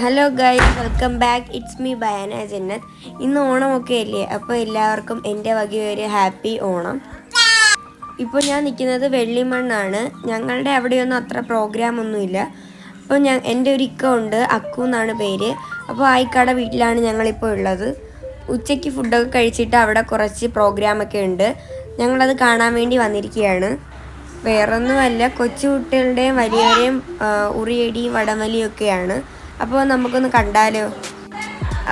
Hello guys welcome back it's me Bayana Jannath ഇന്ന് ഓണമൊക്കെ അല്ലേ അപ്പോൾ എല്ലാവർക്കും എന്റെ വകയൊരു ഹാപ്പി ഓണം. ഇപ്പോൾ ഞാൻ നിൽക്കുന്നത് വെള്ളിമണ്ണാണ്. ഞങ്ങളുടെ അവിടെയൊന്നും അത്ര പ്രോഗ്രാം ഒന്നുമില്ല അപ്പോൾ ഞാൻ എന്റെ ഒരു ഇക്ക ഉണ്ട്. അക്കു എന്നാണ് പേര്. അപ്പോൾ ആയിക്കാട വീട്ടിലാണ് ഞങ്ങളിപ്പോൾ ഉള്ളത്. ഉച്ചയ്ക്ക് ഫുഡൊക്കെ കഴിച്ചിട്ട് അവിടെ കുറച്ച് പ്രോഗ്രാമൊക്കെ ഉണ്ട്. ഞങ്ങളത് കാണാൻ വേണ്ടി വന്നിരിക്കുകയാണ്. വേറൊന്നുമല്ല കൊച്ചു കുട്ടികളുടെയും വലിയവരെയും ഉറിയടിയും വടംവലിയും ഒക്കെയാണ്. അപ്പോൾ നമുക്കൊന്ന് കണ്ടാലോ.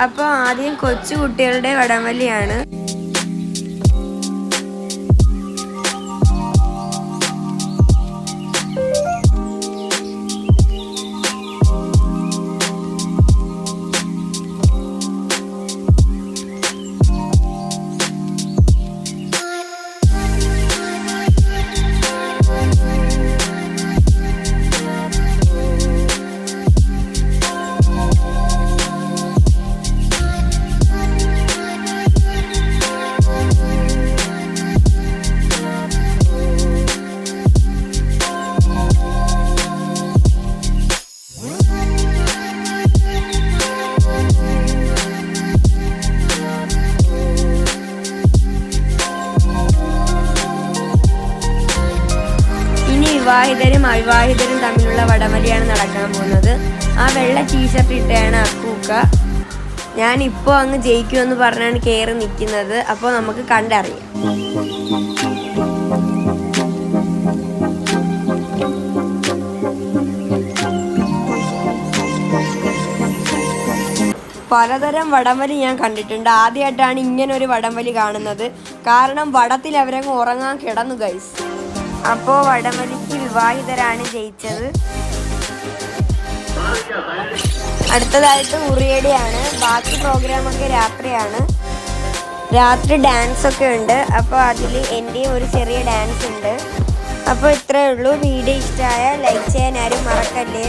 അപ്പോൾ ആദ്യം കൊച്ചു കുട്ടികളുടെ വടംവലിയാണ്. വിവാഹിതരും അവിവാഹിതരും തമ്മിലുള്ള വടമലിയാണ് നടക്കാൻ പോകുന്നത്. ആ വെള്ള ടീഷർട്ട് ഇട്ടാണ് അക്കൂക്ക ഞാൻ ഇപ്പോൾ അങ്ങ് എന്ന് പറഞ്ഞാണ് കയറി നിൽക്കുന്നത് അപ്പോൾ നമുക്ക് കണ്ടറിയാം. പലതരം വടംവലി ഞാൻ കണ്ടിട്ടുണ്ട്. ആദ്യമായിട്ടാണ് ഇങ്ങനെ ഒരു വടംവലി കാണുന്നത്. കാരണം വടത്തിൽ അവരങ്ങ് ഉറങ്ങാൻ കിടന്നു ഗൈസ് അപ്പോൾ വടംവലിക്ക് വിവാഹിതരാണ് ജയിച്ചത്. അടുത്തതായിട്ട് ഉറിയടിയാണ് ബാക്കി പ്രോഗ്രാമൊക്കെ രാത്രിയാണ്. രാത്രി ഡാൻസ് ഒക്കെ ഉണ്ട്. അപ്പോൾ അതിൽ എന്റെയും ഒരു ചെറിയ ഡാൻസ് ഉണ്ട്. അപ്പോൾ ഇത്രയേ ഉള്ളൂ. വീഡിയോ ഇഷ്ടമായ ലൈക്ക് ചെയ്യാൻ ആരും മറക്കല്ലേ.